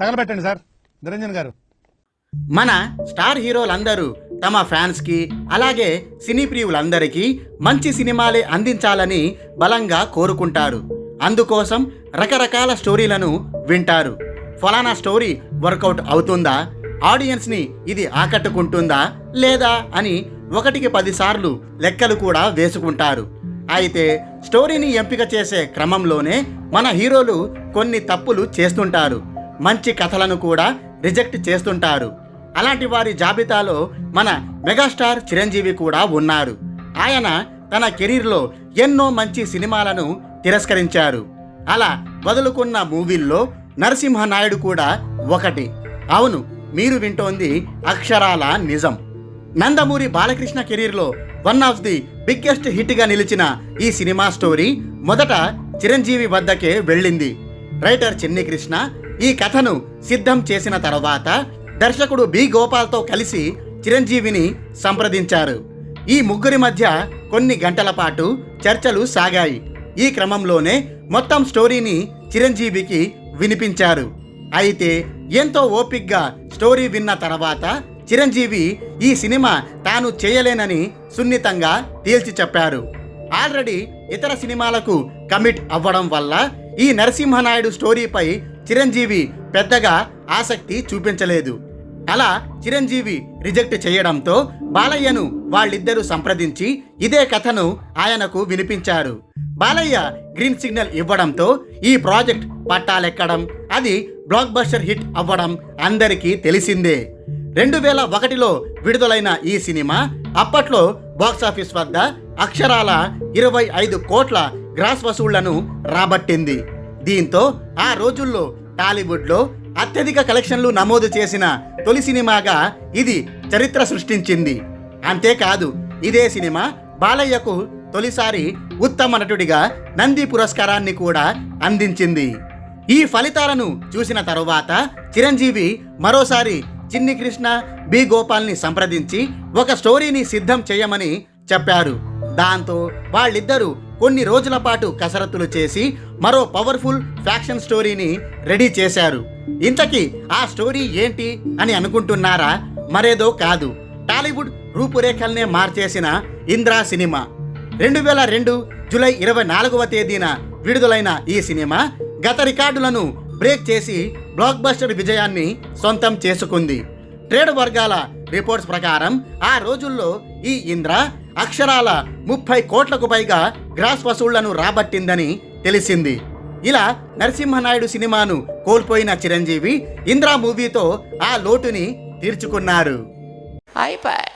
తగలబెట్టండి sir. Niranjan గారు. మన star హీరోలందరూ తమ ఫ్యాన్స్కి అలాగే సినీ ప్రియులందరికీ మంచి సినిమాలే అందించాలని బలంగా కోరుకుంటారు. అందుకోసం రకరకాల స్టోరీలను వింటారు. ఫలానా స్టోరీ వర్కౌట్ అవుతుందా? ఆడియన్స్ని ఇది ఆకట్టుకుంటుందా లేదా అని ఒకటికి పదిసార్లు లెక్కలు కూడా వేసుకుంటారు. అయితే స్టోరీని ఎంపిక చేసే క్రమంలోనే మన హీరోలు కొన్ని తప్పులు చేస్తుంటారు. మంచి కథలను కూడా రిజెక్ట్ చేస్తుంటారు. అలాంటి వారి జాబితాలో మన మెగాస్టార్ చిరంజీవి కూడా ఉన్నారు. ఆయన తన కెరీర్లో ఎన్నో మంచి సినిమాలను తిరస్కరించారు. అలా వదులుకున్న మూవీల్లో నరసింహనాయుడు కూడా ఒకటి. అవును మీరు వింటోంది అక్షరాల నిజం. నందమూరి బాలకృష్ణ కెరీర్లో వన్ ఆఫ్ ది బిగ్గెస్ట్ హిట్గా నిలిచిన ఈ సినిమా స్టోరీ మొదట చిరంజీవి వద్దకే వెళ్ళింది. రైటర్ చిన్ని కృష్ణ ఈ కథను సిద్ధం చేసిన తర్వాత దర్శకుడు బి. గోపాల్తో కలిసి చిరంజీవిని సంప్రదించారు. ఈ ముగ్గురి మధ్య కొన్ని గంటల పాటు చర్చలు సాగాయి. ఈ క్రమంలోనే మొత్తం స్టోరీని చిరంజీవికి వినిపించారు. అయితే ఎంతో ఓపిగ్గా స్టోరీ విన్న తర్వాత చిరంజీవి ఈ సినిమా తాను చేయలేనని సున్నితంగా తేల్చి చెప్పారు. ఆల్రెడీ ఇతర సినిమాలకు కమిట్ అవ్వడం వల్ల ఈ నరసింహనాయుడు స్టోరీపై చిరంజీవి పెద్దగా ఆసక్తి చూపించలేదు. అలా చిరంజీవి రిజెక్ట్ చేయడంతో బాలయ్యను వాళ్ళిద్దరూ సంప్రదించి ఇదే కథను ఆయనకు వినిపించారు. బాలయ్య గ్రీన్ సిగ్నల్ ఇవ్వడంతో ఈ ప్రాజెక్ట్ పట్టాలెక్కడం అది బ్లాక్ బస్టర్ హిట్ అవ్వడం అందరికీ తెలిసిందే. రెండు వేల ఒకటిలో విడుదలైన ఈ సినిమా అప్పట్లో బాక్సాఫీస్ వద్ద అక్షరాల ఇరవై ఐదు కోట్ల గ్రాస్ వసూళ్ళను రాబట్టింది. దీంతో ఆ రోజుల్లో టాలీవుడ్లో అత్యధిక కలెక్షన్లు నమోదు చేసిన తొలి సినిమాగా ఇది చరిత్ర సృష్టించింది. అంతేకాదు ఇదే సినిమా బాలయ్యకు తొలిసారి ఉత్తమ నటుడిగా నంది పురస్కారాన్ని కూడా అందించింది. ఈ ఫలితాలను చూసిన తరువాత చిరంజీవి మరోసారి చిన్ని కృష్ణ బి గోపాల్ని సంప్రదించి ఒక స్టోరీని సిద్ధం చేయమని చెప్పారు. దాంతో వాళ్ళిద్దరూ కొన్ని రోజుల పాటు కసరత్తులు చేసి మరో పవర్ఫుల్ ఫ్యాక్షన్ స్టోరీని రెడీ చేశారు. ఇంతకీ ఆ స్టోరీ ఏంటి అని అనుకుంటున్నారా? మరేదో కాదు. టాలీవుడ్ రూపురేఖల్నే మార్చేసిన ఇంద్రా సినిమా. రెండు వేల రెండు జూలై ఇరవై నాలుగవ తేదీన విడుదలైన ఈ సినిమా గత రికార్డులను బ్రేక్ చేసి బ్లాక్ బస్టర్ విజయాన్ని సొంతం చేసుకుంది. ట్రేడ్ వర్గాల రిపోర్ట్స్ ప్రకారం ఆ రోజుల్లో ఈ ఇంద్ర అక్షరాల ముప్పై కోట్లకు పైగా గ్రాస్ వసూళ్ళను రాబట్టిందని తెలిసింది. ఇలా నరసింహనాయుడు సినిమాను కోల్పోయిన చిరంజీవి ఇంద్రా మూవీతో ఆ లోటుని తీర్చుకున్నారు. అయిపోయి